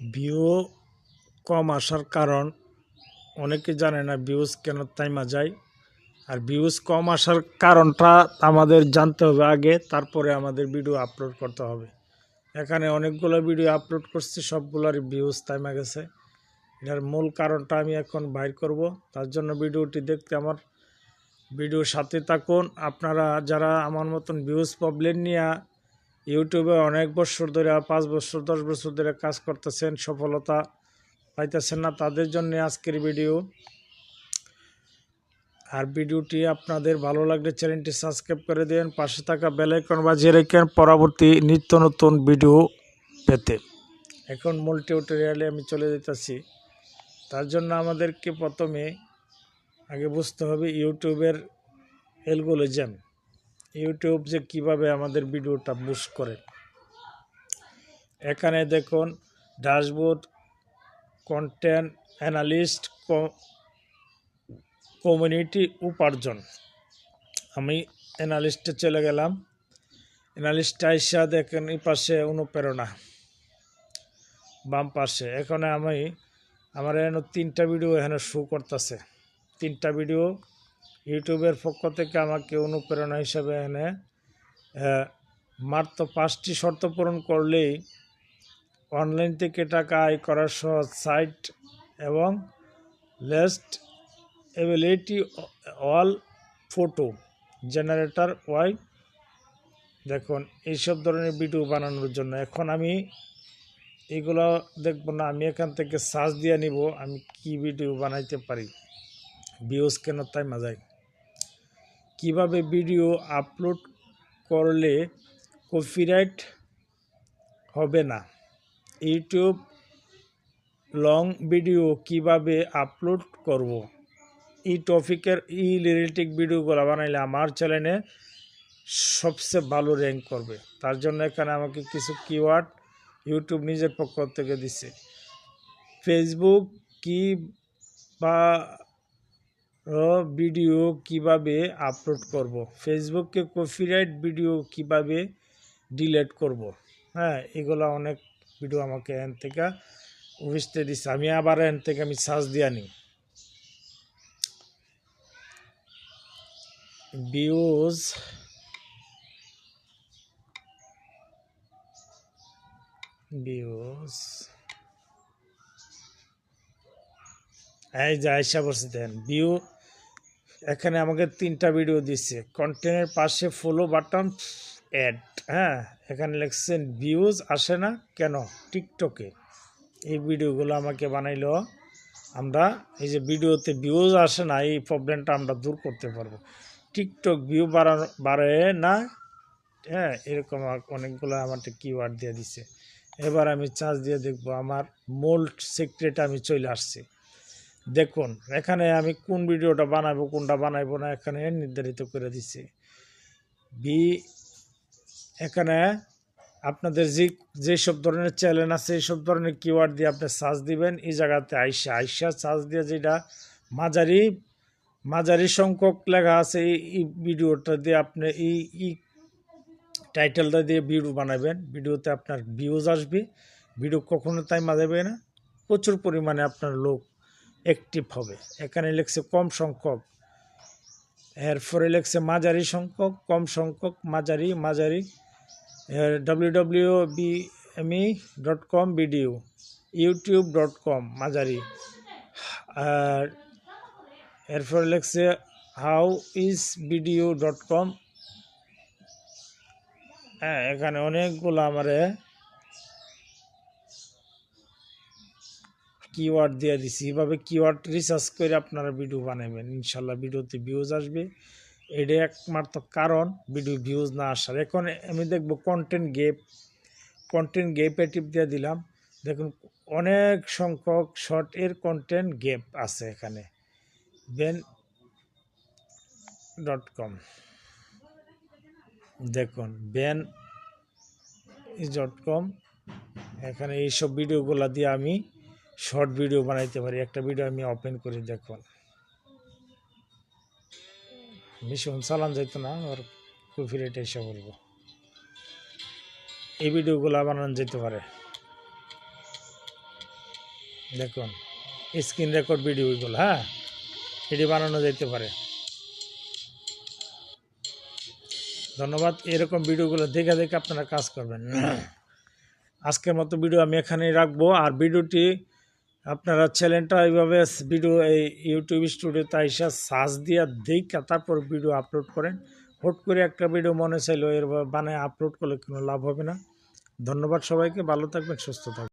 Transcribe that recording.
View কম আসার কারণ, অনেকে জানে না ভিউজ কেন তাইমা যায়। আর ভিউজ কম আসার কারণটা আমাদের জানতে হবে আগে, তারপরে আমাদের ভিডিও আপলোড করতে হবে। এখানে অনেকগুলো ভিডিও আপলোড করছি সবগুলোর ভিউজ তাইমা গেছে। এটার মূল কারণটা আমি এখন বাইর করব। তার জন্য ভিডিওটি দেখতে আমার ভিডিওর সাথে থাকুন। আপনারা যারা আমার মতন ভিউজ প্রবলেম নিয়ে ইউটিউবে অনেক বছর ধরে, পাঁচ বছর, দশ বছর ধরে কাজ করতেছেন, সফলতা পাইতেছেন না। তাদের জন্য আজকের ভিডিও। আর ভিডিওটি আপনাদের ভালো লাগলে চ্যানেলটি সাবস্ক্রাইব করে দেন, পাশে থাকা বেলাইকন বাজিয়ে রেখেন পরবর্তী নিত্য নতুন ভিডিও পেতে। এখন মূল টিউটোরিয়ালে আমি চলে যেতেছি। তার জন্য আমাদেরকে প্রথমে আগে বুঝতে হবে ইউটিউবের অ্যালগোরিজম ইউটিউব যে কীভাবে আমাদের ভিডিওটা বুস্ট করে। এখানে দেখুন ড্যাশবোর্ড কন্টেন্ট অ্যানালিস্ট কমিউনিটি উপার্জন। আমি অ্যানালিস্টে চলে গেলাম। অ্যানালিস্ট আইসা দেখেন এই পাশে অনুপ্রেরণা। বাম পাশে। এখানে আমি, আমার এখানে তিনটা ভিডিও এখানে শো করতেছে। তিনটা ভিডিও ইউটিউবের পক্ষ থেকে আমাকে অনুপ্রেরণা হিসাবে এনে মাত্র পাঁচটি শর্ত পূরণ করলেই অনলাইন থেকে টাকা আয় করার সহজ সাইট এবং least ability all photo generator Y. দেখুন, এইসব ধরনের ভিডিও বানানোর জন্য। এখন আমি এগুলো দেখব না, আমি এখান থেকে সার্চ দিয়ে নিব আমি কি ভিডিও বানাইতে পারি। ভিউজ কেন তাই মাজায়? কীভাবে ভিডিও আপলোড করলে কপিরাইট হবে না? ইউটিউব লং ভিডিও কীভাবে আপলোড করব? এই টপিকের, এই রিলেটিক ভিডিওগুলো বানাইলে আমার চ্যানেলে সবচেয়ে ভালো র্যাঙ্ক করবে। তার জন্য এখানে আমাকে কিছু কিওয়ার্ড ইউটিউব নিজের পক্ষ থেকে দিছে। ফেসবুক কি বা ভিডিও কীভাবে আপলোড করব? ফেসবুকে কপিরাইট ভিডিও কীভাবে ডিলেট করব? হ্যাঁ এগুলো অনেক ভিডিও আমাকে এন থেকে বুঝতে দিচ্ছে আমি আবার এন থেকে আমি সার্চ দিয়ে নিই ভিউজ ভিউজ এই যে আয়সা বসে দেন ভিউ এখানে আমাকে তিনটা ভিডিও দিচ্ছে। কন্টেন্টের পাশে ফলো বাটন অ্যাড হ্যাঁ এখানে লিখছেন ভিউজ আসে না কেন? টিকটকে এই ভিডিওগুলো আমাকে বানাইলো। আমরা এই যে ভিডিওতে ভিউজ আসে না, এই প্রবলেমটা আমরা দূর করতে পারব। টিকটক ভিউ বাড়ানো বাড়ে না? হ্যাঁ এরকম অনেকগুলো আমার কিওয়ার্ড দিয়ে দিছে এবার আমি চার্জ দিয়ে দেখব, আমার মোল্ড সিক্রেট আমি চলে আসছি। দেখুন, এখানে আমি কোন ভিডিওটা বানাবো, কোনটা বানাবো না, এখানে নির্ধারিত করে দিছি। বি এখানে আপনাদের যে যেসব ধরনের চ্যানেল আছে এইসব ধরনের কিওয়ার্ড দিয়ে আপনি সার্চ দিবেন। এই জায়গাতে আইসা আইসা সার্চ দিয়ে যেটা মাঝারি মাঝারি সংখ্যক লেখা আছে, এই ভিডিওটা দিয়ে আপনি এই ই টাইটেলটা দিয়ে ভিডিও বানাবেন ভিডিওতে আপনার ভিউজ আসবে। ভিডিও কখনো তাই মাজাবে না। প্রচুর পরিমাণে আপনার লোক অ্যাক্টিভ হবে। এখানে লেখছে কম সংখ্যক। এরপরে লেখছে মাঝারি সংখ্যক, কম সংখ্যক, মাঝারি মাঝারি। W W B M E dot com video YouTube dot com মাঝারি। আর এরপরে লেখছে how is video dot com হ্যাঁ এখানে অনেকগুলো আমারে কিওয়ার্ড দিয়ে দিছি। এভাবে কিওয়ার্ড রিসার্চ করে আপনারা ভিডিও বানাবেন ইনশাল্লাহ ভিডিওতে ভিউজ আসবে। এটা একমাত্র কারণ ভিডিও ভিউজ না আসার। এখন আমি দেখব কন্টেন্ট গেপ কন্টেন্ট গেপে টিপ দিয়ে দিলাম। দেখুন, অনেক সংখ্যক শর্ট এর কন্টেন্ট গেপ আছে এখানে। বেন ডট কম দেখুন বেন ডট কম এখানে এইসব ভিডিওগুলো দিয়ে আমি শর্ট ভিডিও বানাইতে পারি। একটা ভিডিও আমি ওপেন করে, দেখুন। মিশন চালান যাইতো না আর কপিরাইট এসে বলব। এই ভিডিওগুলো বানানো যেতে পারে। দেখুন স্ক্রিন রেকর্ড ভিডিও এগুলো হ্যাঁ? এটি বানানো যেতে পারে। ধন্যবাদ, এরকম ভিডিওগুলো দেখে দেখে আপনারা কাজ করবেন। আজকের মতো ভিডিও আমি এখানেই রাখব, আর ভিডিওটি আপনারা চ্যানেলটা এইভাবে ভিডিও এই ইউটিউব স্টুডিওতে আইসা সার্চ দিয়া দেখে তারপর ভিডিও আপলোড করেন। হুট করে একটা ভিডিও মনে চাইলো এর বানায় আপলোড করলে কোনো লাভ হবে না। ধন্যবাদ সবাইকে, ভালো থাকবেন, সুস্থ থাকবেন।